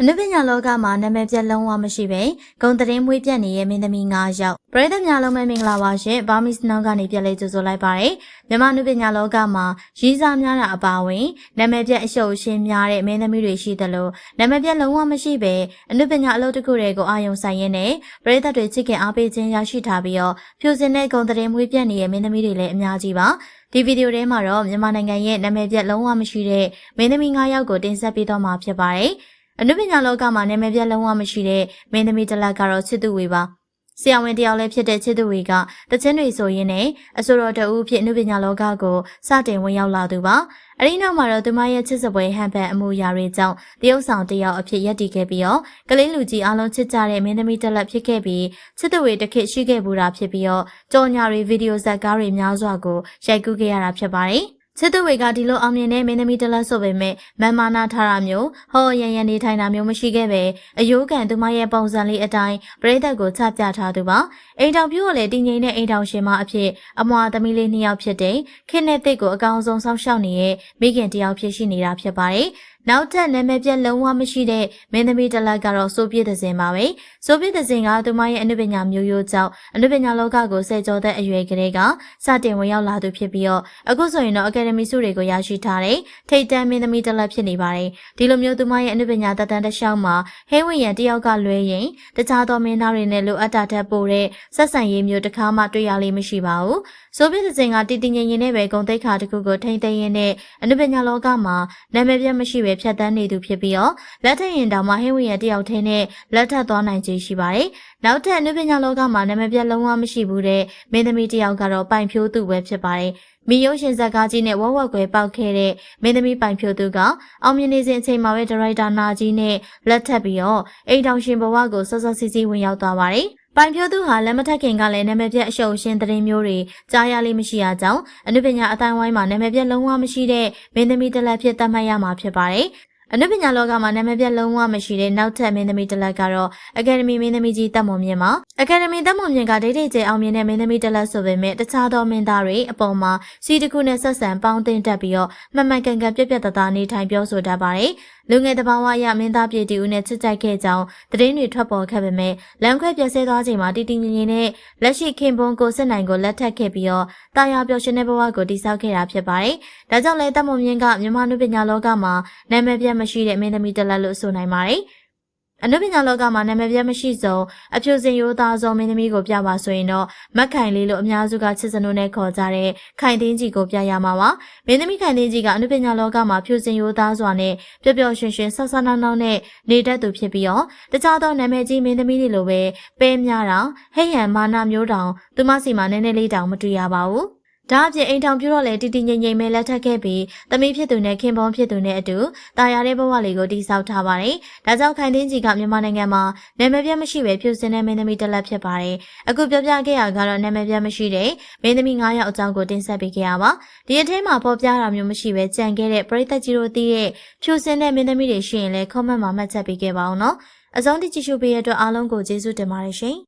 အနုပညာလောကမှာနာမည်ပြတ်လုံးဝမရှိပဲဂုံသတင်းမွေးပြတ်နေတဲ့မင်းသမီး၅ယောက်ပရိသတ်များလုံးပဲမင်္ဂလာပါရှင်ဘာမီစနောကနေပြလေးကြိုဆိုလိုက်ပါတယ်မြန်မာအနုပညာလောကမှာရည်စားများတာအပါအဝင်နာမည်ပြတ်အရှုပ်အရှင်းများတဲ့မင်းသမီးတွေရှိသလိုနာမည်ပြတ်လုံးဝမရှိပဲအနုပညာအလုပ်တစ်ခုတွေကိုအာရုံစိုက်ရင်းနဲ့ပရိသတ်တွေချစ်ခင်အားပေးခြင်းရရှိထားပြီးတော့ဖြူစင်တဲ့ဂုံသတင်းမွေးပြတ်နေတဲ့မင်းသမီးတွေလည်းအများကြီးပါဒီဗီဒီယိုထဲမှာတော့မြန်မာနိုင်ငံရဲ့နာမည်ပြတ်လုံးဝမရှိတဲ့မင်းသမီး၅ယောက်ကိုတင်ဆက်ပေးတော့မှာဖြစ်ပါတယ်။ အနုပညာလောကမှာနာမည်ပြတ်လုံးဝမရှိတဲ့မင်းသမီးတစ်လက်ကတော့ချစ်သူဝေပါ။ဆရာဝန်တယောက်လည်းဖြစ်တဲ့ချစ်သူဝေကတချင်းတွေဆိုရင်းနဲ့အဆိုတော်တအူးဖြစ်အနုပညာလောကကိုစတင်ဝင်ရောက်လာသူပါ။အဲဒီနောက်မှာတော့သူမရဲ့ချစ်စပွဲဟန်ဖန်အမှုရာတွေကြောင့်တရုတ်ဆောင်တယောက်အဖြစ်ရပ်တည်ခဲ့ပြီးတော့ကလေးလူကြီးအလုံးချစ်ကြတဲ့မင်းသမီးတစ်လက်ဖြစ်ခဲ့ပြီးချစ်သူဝေတစ်ခေတ်ရှိခဲ့ဘူးတာဖြစ်ပြီးတော့ကြော်ညာတွေဗီဒီယိုဇက်ကားတွေများစွာကိုရိုက်ကူးခဲ့ရတာဖြစ်ပါတယ်။ ချစ်သူဝေကဒီလိုအောင်မြင်တဲ့မင်းသမီးတစ်လက်ဆိုပေမဲ့မန်မာနာထားတာမျိုးဟောရန်ရန်နေထိုင်တာမျိုးမရှိခဲ့ပဲအယိုးကန်သူမရဲ့ပုံစံလေးအတိုင်းပရိသတ်ကိုချပြထားသူပါအိမ်တော်ပြုတ်လည်းတည်ငြိမ်တဲ့အိမ်တော်ရှင်မအဖြစ်အမွာသမီးလေးနှစ်ယောက်ဖြစ်တဲ့ခင်နဲ့တစ်ကိုအကောင်ဆုံးစောင့်ရှောက်နေတဲ့မိခင်တယောက်ဖြစ်ရှိနေတာဖြစ်ပါတယ် နောက်ထပ်နာမည်ပြက်လုံးဝမရှိတဲ့မင်းသမီးတစ်လက်ကတော့စိုးပြည့်တဲ့စင်ပါပဲစိုးပြည့်တဲ့စင်ကသူမရဲ့အနုပညာမျိုးရိုးကြောင့်အနုပညာလောကကိုဆယ်ကျော်တဲ့အရွယ်ကလေးကစတင်ဝင်ရောက်လာသူဖြစ်ပြီးတော့အခုဆိုရင်တော့အကယ်ဒမီဆုတွေကိုရရှိထားတဲ့ထိတ်တန်းမင်းသမီးတစ်လက်ဖြစ်နေပါတယ်ဒီလိုမျိုးသူမရဲ့အနုပညာတက်တန်းတစ်လျှောက်မှာဟဲဝင်ရန်တယောက်ကလွဲရင်တခြားသောမင်းသားတွေနဲ့လိုအပ်တာထက်ပိုတဲ့ဆက်ဆံရေးမျိုးတစ်ခါမှတွေ့ရလိမ့်မရှိပါဘူးဆိုပြည့်တဲ့စင်ကတည်တည်ငြိမ်ငြိမ်နဲ့ပဲဂုံတိတ်ခါတစ်ခုကိုထိမ့်သိမ်းရင်းနဲ့အနုပညာလောကမှာနာမည်ပြတ်မရှိပဲဖြတ်တန်းနေသူဖြစ်ပြီးတော့လက်ထက်ရင်တောင်မှဟင်းဝင်ရတယောက်ထဲနဲ့လက်ထပ်သွားနိုင်ခြင်းရှိပါတယ်။နောက်ထပ်အနုပညာလောကမှာနာမည်ပြတ်လုံးဝမရှိဘူးတဲ့မင်းသမီးတယောက်ကတော့ပိုင်ဖြိုးသူပဲဖြစ်ပါတယ်။မီယိုရှင်ဇက်ကားကြီးနဲ့ဝက်ဝက်ကွယ်ပေါက်ခဲ့တဲ့မင်းသမီးပိုင်ဖြိုးသူကအောင်မြင်နေစဉ်အချိန်မှာပဲဒါရိုက်တာနာကြီးနဲ့လက်ထပ်ပြီးတော့အိမ်တောင်ရှင်ဘဝကိုစောစောစီးစီးဝင်ရောက်သွားပါတယ်။ ပိုင်ဖြိုးသူဟာလက်မထက်ခင်ကလည်းနာမည်ပြတ်အရှုပ်အရှင်းသတင်းမျိုးတွေကြားရလိမ့်မရှိရကြောင်းအနုပညာအတိုင်းဝိုင်းမှာနာမည်ပြတ်လုံးဝမရှိတဲ့မင်းသမီးတစ်လက်ဖြစ်သတ်မှတ်ရမှာဖြစ်ပါတယ်။အနုပညာလောကမှာနာမည်ပြလုံးဝမရှိတဲ့နောက်ထပ်မင်းသမီးတစ်လက်ကတော့အကယ်ဒမီမင်းသမီးကြီးတက်မွန်မြင့်ပါအကယ်ဒမီတက်မွန်မြင့်ကဒိတ်ဒိတ်ကျအောင်မြင်တဲ့မင်းသမီးတစ်လက်ဆိုပေမဲ့တခြားသောမင်းသားတွေအပေါ်မှာစီတစ်ခုနဲ့ဆက်ဆံပေါင်းတင်တက်ပြီးတော့မှန်မှန်ကန်ကန်ပြက်ပြက်တသားနေထိုင်ပြောဆိုတတ်ပါတယ် လူငယ်တဘာဝအရမင်းသားပြည်တီဦးနဲ့ချစ်ကြိုက်ခဲ့ကြောင်းသတင်းတွေထွက်ပေါ်ခဲ့ပေမဲ့လမ်းခွဲပြက်ဆဲသွားချိန်မှာတီတီငင်ငင်နဲ့လက်ရှိခင်ပွန်းကိုစစ်နိုင်ကိုလက်ထပ်ခဲ့ပြီးတော့တာယာပျော်ရွှင်တဲ့ဘဝကိုတည်ဆောက်ခဲ့တာဖြစ်ပါတယ်။ဒါကြောင့်လည်းတက်မွန်မြင့်ကမြန်မာနုပညာလောကမှာနာမည်ပြတ်မရှိတဲ့မင်းသမီးတစ်လက်လို့ဆိုနိုင်ပါတယ်။ အနုပညာလောကမှာနာမည်ပြမရှိဆုံးအဖြူစင်ရိုးသားဆုံးမင်းသမီးကိုပြပါဆိုရင်တော့မက်ခိုင်လေးလို့အများစုကချစ်စနုနဲ့ခေါ်ကြတဲ့ခိုင်သိန်းကြီးကိုပြရမှာပါမင်းသမီးခိုင်သိန်းကြီးကအနုပညာလောကမှာဖြူစင်ရိုးသားစွာနဲ့ပျော်ပျော်ရွှင်ရွှင်ဆော့ဆော့နှောင်းနှောင်းနဲ့နေတတ်သူဖြစ်ပြီးတော့တခြားသောနာမည်ကြီးမင်းသမီးတွေလိုပဲပဲများတာဟဲ့ဟန်မာနာမျိုးတောင်သူမစီမှာနည်းနည်းလေးတောင်မတွေ့ရပါဘူး ဒါအပြင်အိမ်ထောင်ပြတော့လေတီတီငိမ့်ငိမ့်မဲလက်ထပ်ခဲ့ပြီးသမီးဖြစ်သူနဲ့ခင်ပွန်းဖြစ်သူနဲ့အတူတာယာတဲ့ဘဝလေးကိုတည်ဆောက်ထားပါတယ်။ဒါကြောင့်ခိုင်သိန်းကြီးကမြန်မာနိုင်ငံမှာနာမည်ပြမရှိပဲဖြူစင်တဲ့မင်းသမီးတစ်လက်ဖြစ်ပါတယ်။အခုပြောပြခဲ့ရကတော့နာမည်ပြမရှိတဲ့မင်းသမီး9ယောက်အကြောင်းကိုတင်ဆက်ပေးခဲ့ရပါ။ဒီအထဲမှာပေါ်ပြတာမျိုးမရှိပဲကြံခဲ့တဲ့ပရိသတ်ကြီးတို့သိတဲ့ဖြူစင်တဲ့မင်းသမီးတွေရှိရင်လည်း comment မှာမှတ်ချက်ပေးခဲ့ပါအောင်နော်။အဆုံးတိကြည့်ရှုပေးရတဲ့အတွက်အားလုံးကိုကျေးဇူးတင်ပါတယ်ရှင်။